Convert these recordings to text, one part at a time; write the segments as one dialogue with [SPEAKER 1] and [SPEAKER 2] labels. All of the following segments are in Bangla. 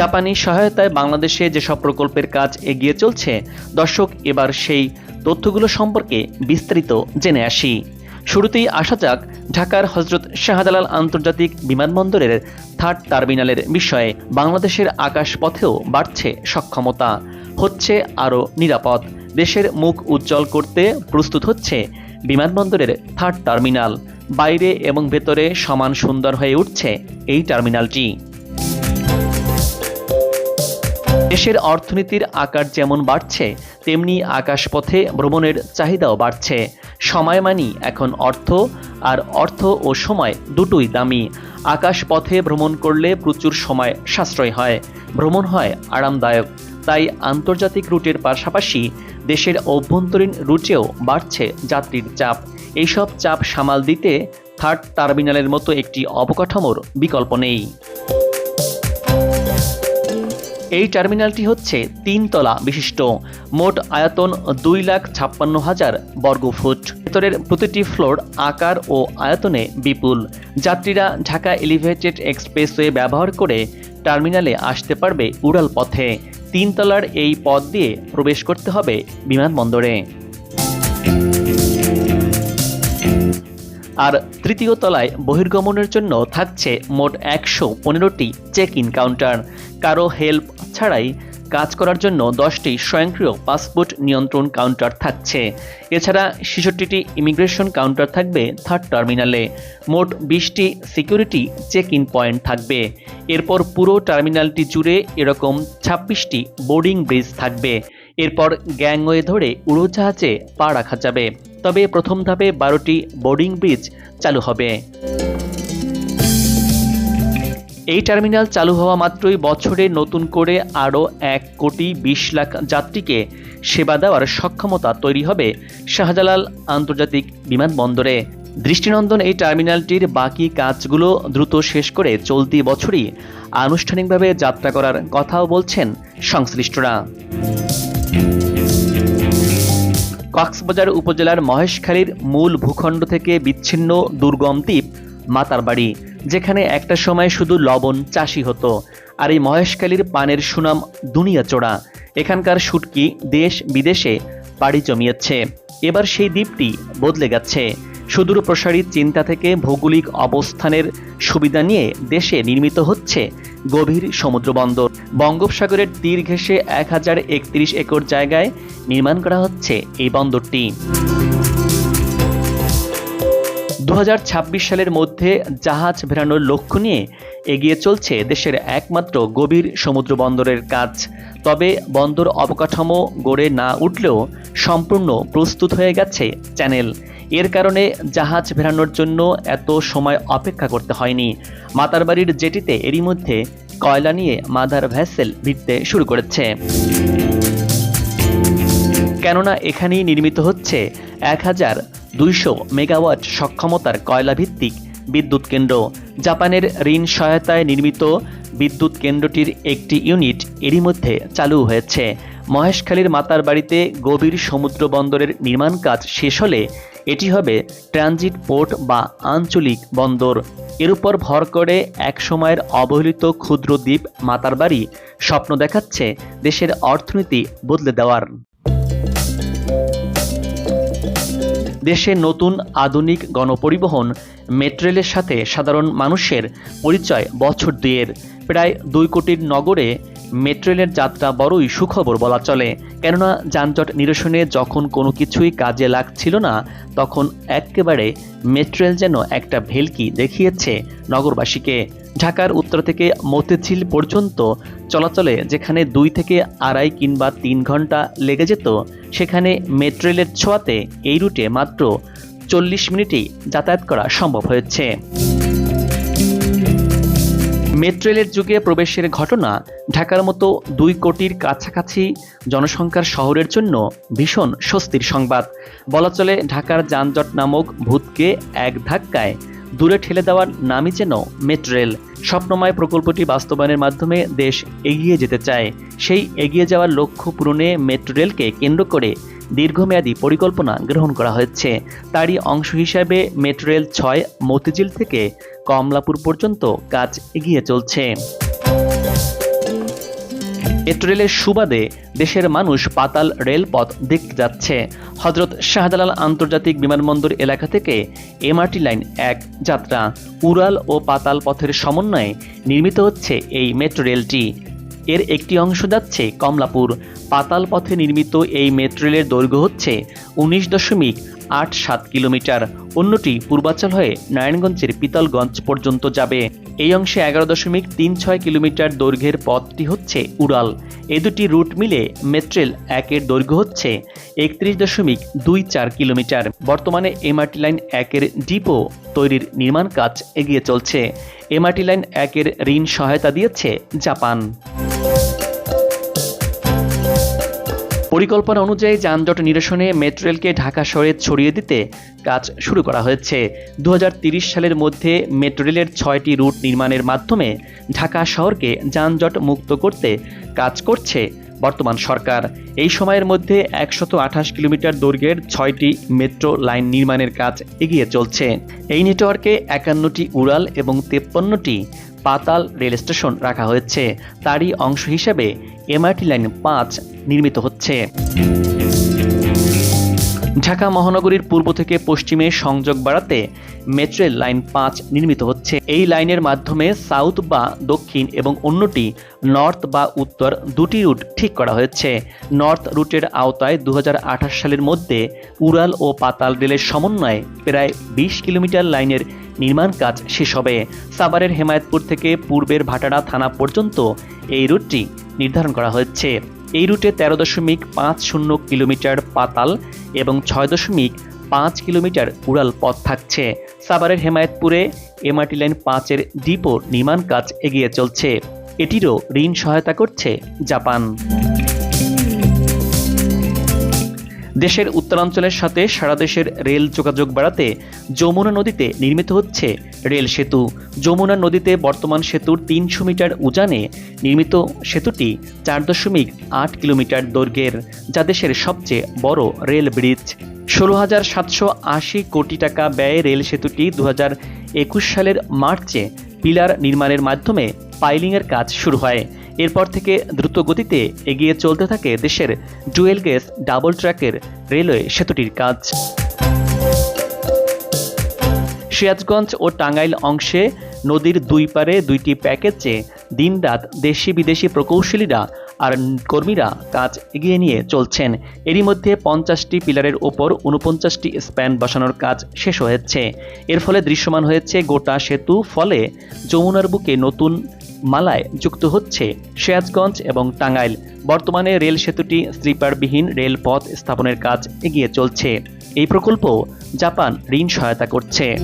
[SPEAKER 1] জাপানি সহায়তায় বাংলাদেশে যেসব প্রকল্পের কাজ এগিয়ে চলছে, দর্শক, এবার সেই তথ্যগুলো সম্পর্কে বিস্তারিত জেনে আসি। শুরুতেই আসা যাক ঢাকার হজরত শাহজালাল আন্তর্জাতিক বিমানবন্দরের থার্ড টার্মিনালের বিষয়ে। বাংলাদেশের আকাশপথেও বাড়ছে সক্ষমতা, হচ্ছে আরও নিরাপদ। দেশের মুখ উজ্জ্বল করতে প্রস্তুত হচ্ছে বিমানবন্দরের থার্ড টার্মিনাল। বাইরে এবং ভেতরে সমান সুন্দর হয়ে উঠছে এই টার্মিনালটি। দেশের অর্থনীতির আকার যেমন বাড়ছে, তেমনি আকাশপথে ভ্রমণের চাহিদাও বাড়ছে। সময় মানি এখন অর্থ, আর অর্থ ও সময় দুটোই দামি। আকাশপথে ভ্রমণ করলে প্রচুর সময় সাশ্রয় হয়। ভ্রমণ হয় আরামদায়ক। তাই আন্তর্জাতিক রুটের পাশাপাশি দেশের অভ্যন্তরীণ রুটেও বাড়ছে যাত্রীর চাপ। এইসব চাপ সামাল দিতে থার্ড টার্মিনালের মতো একটি অবকাঠামোর বিকল্প নেই। এই টার্মিনালটি হচ্ছে তিনতলা বিশিষ্ট। মোট আয়তন দুই লাখ ছাপ্পান্ন হাজার বর্গফুট। ভেতরের প্রতিটি ফ্লোর আকার ও আয়তনে বিপুল। যাত্রীরা ঢাকা এলিভেটেড এক্সপ্রেসওয়ে ব্যবহার করে টার্মিনালে আসতে পারবে উড়াল পথে। তিনতলার এই পথ দিয়ে প্রবেশ করতে হবে বিমানবন্দরে। আর তৃতীয় তলায় বহির্গমনের জন্য থাকছে মোট একশো পনেরোটি চেক ইন কাউন্টার। কারও হেল্প ছাড়াই কাজ করার জন্য দশটি স্বয়ংক্রিয় পাসপোর্ট নিয়ন্ত্রণ কাউন্টার থাকছে। এছাড়া ছেষট্টিটি ইমিগ্রেশন কাউন্টার থাকবে থার্ড টার্মিনালে। মোট বিশটি সিকিউরিটি চেক ইন পয়েন্ট থাকবে। এরপর পুরো টার্মিনালটি জুড়ে এরকম ছাব্বিশটি বোর্ডিং ব্রিজ থাকবে। এরপর গ্যাংওয়ে ধরে উড়োজাহাজে পা রাখা যাবে। তবে প্রথম ধাপে বারোটি বোর্ডিং ব্রিজ চালু হবে। এই টার্মিনাল চালু হওয়া মাত্রই বছরে নতুন করে আরও এক কোটি বিশ লাখ যাত্রীকে সেবা দেওয়ার সক্ষমতা তৈরি হবে শাহজালাল আন্তর্জাতিক বিমানবন্দরে। দৃষ্টিনন্দন এই টার্মিনালটির বাকি কাজগুলো দ্রুত শেষ করে চলতি বছরই আনুষ্ঠানিকভাবে যাত্রা করার কথাও বলছেন সংশ্লিষ্টরা। কক্সবাজার উপজেলার মহেশখালীর মূল ভূখণ্ড থেকে বিচ্ছিন্ন দুর্গম দ্বীপ মাতারবাড়ি যেখানে একটা সময় শুধু লবণ চাষি হতো। আর এই মহেশখালীর পানের সুনাম দুনিয়া চোড়া এখানকার শুটকি দেশ বিদেশে পাড়ি জমিয়েছে। এবার সেই দ্বীপটি বদলে গেছে। সুদূর প্রসারী চিন্তা থেকে ভৌগোলিক অবস্থানের সুবিধা নিয়ে দেশে নির্মিত হচ্ছে গভীর সমুদ্র বন্দর বঙ্গোপসাগরের তীর ঘেঁষে এক হাজার একত্রিশ একর জায়গায় নির্মাণ করা হচ্ছে এই বন্দরটি। দু হাজার ছাব্বিশ সালের মধ্যে জাহাজ ভেড়ানোর লক্ষ্য নিয়ে এগিয়ে চলছে দেশের একমাত্র গভীর সমুদ্র বন্দরের কাজ। তবে বন্দর অবকাঠামো গড়ে না উঠলেও সম্পূর্ণ প্রস্তুত হয়ে গেছে চ্যানেল। এর কারণে জাহাজ ভেড়ানোর জন্য এত সময় অপেক্ষা করতে হয়নি। মাতারবাড়ির জেটিতে এরই মধ্যে কয়লা নিয়ে মাদার ভ্যাসেল ভিড়তে শুরু করেছে। কেননা এখানেই নির্মিত হচ্ছে এক হাজার দুইশো মেগাওয়াট সক্ষমতার কয়লা ভিত্তিক বিদ্যুৎ কেন্দ্র। জাপানের ঋণ সহায়তায় নির্মিত বিদ্যুৎ কেন্দ্রটির একটি ইউনিট এরই মধ্যে চালু হয়েছে। মহেশখালীর মাতার বাড়িতে গভীর সমুদ্র বন্দরের নির্মাণ কাজ শেষ হলে এটি হবে ট্রানজিট পোর্ট বা আঞ্চলিক বন্দর। এর উপর ভর করে এক সময়ের অবহেলিত ক্ষুদ্র দ্বীপ মাতার বাড়ি স্বপ্ন দেখাচ্ছে দেশের অর্থনীতি বদলে দেওয়ার। দেশে নতুন আধুনিক গণপরিবহন, মেট্রেলের সাথে সাধারণ মানুষের পরিচয় বছর দুয়ের প্রায় দুই কোটির নগরে মেট্রেলের যাত্রা বড়ই সুখবর বলা চলে। কেননা যানজট নিরসনে যখন কোনো কিছুই কাজে লাগছিল না, তখন একেবারে মেট্রেল যেন একটা ভেলকি দেখিয়েছে নগরবাসীকে। ঢাকার উত্তর থেকে মতিঝিল পর্যন্ত চলাচলে যেখানে দুই থেকে আড়াই কিংবা তিন ঘণ্টা লেগে যেত, সেখানে মেট্রেলের ছোঁয়াতে এই রুটে মাত্র চল্লিশ মিনিটেই যাতায়াত করা সম্ভব হয়েছে। মেট্রেলের যুগে প্রবেশের ঘটনা ঢাকার মতো দুই কোটির কাছাকাছি জনসংখ্যার শহরের জন্য ভীষণ স্বস্তির সংবাদ। বলা চলে ঢাকার যানজট নামক ভূতকে এক ধাক্কায় দূরে ঠেলে দেওয়ার নামই যেন মেট্রেল। স্বপ্নময় প্রকল্পটি বাস্তবায়নের মাধ্যমে দেশ এগিয়ে যেতে চায়। সেই এগিয়ে যাওয়ার লক্ষ্য পূরণে মেট্রো রেলকে কেন্দ্র করে দীর্ঘমেয়াদী পরিকল্পনা গ্রহণ করা হয়েছে। তারই অংশ হিসাবে মেট্রো রেল ছয় মতিঝিল থেকে কমলাপুর পর্যন্ত কাজ এগিয়ে চলছে। মেট্রো রেলের সুবাদে দেশের মানুষ পাতাল রেলপথ দেখতে যাচ্ছে। হজরত শাহজালাল আন্তর্জাতিক বিমানবন্দর এলাকা থেকে এমআরটি লাইন এক যাত্রা উড়াল ও পাতাল পথের সমন্বয়ে নির্মিত হচ্ছে এই মেট্রো রেলটি। এর একটি অংশ যাচ্ছে কমলাপুর। পাতাল পথে নির্মিত এই মেট্রো রেলের দৈর্ঘ্য হচ্ছে উনিশ দশমিক আট সাত কিলোমিটার। অন্যটি পূর্বাচল হয়ে নারায়ণগঞ্জের পিতলগঞ্জ পর্যন্ত যাবে। এই অংশে এগারো দশমিক তিন ছয় কিলোমিটার দৈর্ঘ্যের পথটি হচ্ছে উড়াল। এ দুটি রুট মিলে মেট্রেল একের দৈর্ঘ্য হচ্ছে একত্রিশ দশমিক দুই চার কিলোমিটার। বর্তমানে এমআরটি লাইন একের ডিপো তৈরির নির্মাণ কাজ এগিয়ে চলছে। এমআরটি লাইন একের ঋণ সহায়তা দিয়েছে জাপান। পরিকল্পনা অনুযায়ী যানজট নিরসনে মেট্রো রেলকে ঢাকা শহরে ছড়িয়ে দিতে কাজ শুরু করা হয়েছে। দু সালের মধ্যে মেট্রো রেলের ছয়টি রুট নির্মাণের মাধ্যমে ঢাকা শহরকে যানজট মুক্ত করতে কাজ করছে বর্তমান সরকার। এই সময়ের মধ্যে একশত আঠাশ কিলোমিটার দৈর্ঘ্যের ছয়টি মেট্রো লাইন নির্মাণের কাজ এগিয়ে চলছে। এই নেটওয়ার্কে একান্নটি উড়াল এবং তেপ্পান্নটি পাতাল রেল স্টেশন রাখা হয়েছে। তারই অংশ হিসেবে এমআরটি লাইন পাঁচ নির্মিত হচ্ছে। ঢাকা মহানগরীর পূর্ব থেকে পশ্চিমে সংযোগ বাড়াতে মেট্রো লাইন পাঁচ নির্মিত হচ্ছে। এই লাইনের মাধ্যমে সাউথ বা দক্ষিণ এবং অন্যটি নর্থ বা উত্তর দুটি রুট ঠিক করা হয়েছে। নর্থ রুটের আওতায় দু হাজার আঠাশ সালের মধ্যে উড়াল ও পাতাল রেলের সমন্বয়ে প্রায় বিশ কিলোমিটার লাইনের নির্মাণ কাজ শেষ হবে। সাভারের হেমায়তপুর থেকে পূর্বের ভাটারা থানা পর্যন্ত এই রুটটি নির্ধারণ করা হয়েছে। এই রুটে তেরো দশমিক পাঁচ শূন্য কিলোমিটার পাতাল এবং ছয় দশমিক পাঁচ কিলোমিটার উড়াল পথ থাকছে। সাভারের হেমায়তপুরে এমআরটি লাইন পাঁচের ডিপো নির্মাণ কাজ এগিয়ে চলছে। এটিরও ঋণ সহায়তা করছে জাপান। দেশের উত্তরাঞ্চলের সাথে সারা দেশের রেল যোগাযোগ বাড়াতে যমুনা নদীতে নির্মিত হচ্ছে রেল সেতু। যমুনা নদীতে বর্তমান সেতুর তিনশো মিটার উজানে নির্মিত সেতুটি চার দশমিক আট কিলোমিটার দৈর্ঘ্যের, যা দেশের সবচেয়ে বড় রেল ব্রিজ। ষোলো হাজার সাতশো আশি কোটি টাকা ব্যয়ে রেল সেতুটি দু হাজার একুশ সালের মার্চে পিলার নির্মাণের মাধ্যমে পাইলিংয়ের কাজ শুরু হয়। এরপর থেকে দ্রুত গতিতে এগিয়ে চলতে থাকে দেশের ডুয়েল গেজ ডাবল ট্র্যাকের রেলওয়ে সেতুটির কাজ। সিরাজগঞ্জ ও টাঙ্গাইল অংশে নদীর দুই পারে দুইটি প্যাকেজে দিনরাত দেশি বিদেশি প্রকৌশলীরা আর কর্মীরা কাজ এগিয়ে নিয়ে চলছেন। এরই মধ্যে পঞ্চাশটি পিলারের ওপর উনপঞ্চাশটি স্প্যান বসানোর কাজ শেষ হয়েছে। এর ফলে দৃশ্যমান হয়েছে গোটা সেতু, ফলে যমুনার বুকে নতুন মালায় যুক্ত হচ্ছে সিরাজগঞ্জ এবং টাঙ্গাইল। বর্তমানে রেল সেতুটি স্লিপারবিহীন রেলপথ স্থাপনের কাজ এগিয়ে চলছে। এই প্রকল্প জাপান ঋণ সহায়তা করছে।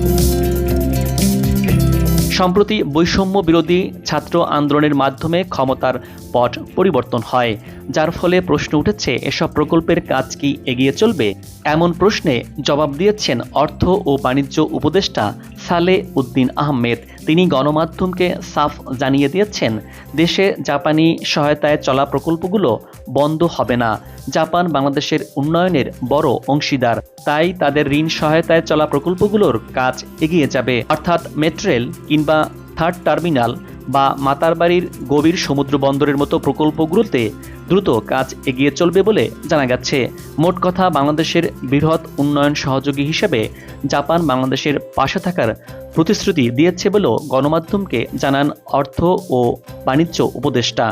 [SPEAKER 1] সম্প্রতি বৈষম্য বিরোধী ছাত্র আন্দোলনের মাধ্যমে ক্ষমতার পট পরিবর্তন হয়। যার ফলে প্রশ্ন উঠেছে, এসব প্রকল্পের কাজ কি এগিয়ে চলবে? এমন প্রশ্নে জবাব দিয়েছেন অর্থ ও বাণিজ্য উপদেষ্টা সালে উদ্দিন আহমেদ। তিনি গণমাধ্যমকে সাফ জানিয়ে দিয়েছেন, দেশে জাপানি সহায়তায় চলা প্রকল্পগুলো বন্ধ হবে না। জাপান বাংলাদেশের উন্নয়নের বড় অংশীদার। তাই তাদের ঋণ সহায়তায় চলা প্রকল্পগুলোর কাজ এগিয়ে যাবে। অর্থাৎ মেট্রেল কিংবা থার্ড টার্মিনাল বা মাতারবাড়ির গভীর সমুদ্র বন্দরের মতো প্রকল্পগুলোতে দ্রুত কাজ এগিয়ে চলবে বলে জানা গেছে। মোট কথা, বাংলাদেশের বৃহৎ উন্নয়ন সহযোগী হিসেবে জাপান বাংলাদেশের পাশে থাকার প্রতিশ্রুতি দিয়েছে বলেও গণমাধ্যমকে জানান অর্থ ও বাণিজ্য উপদেষ্টা।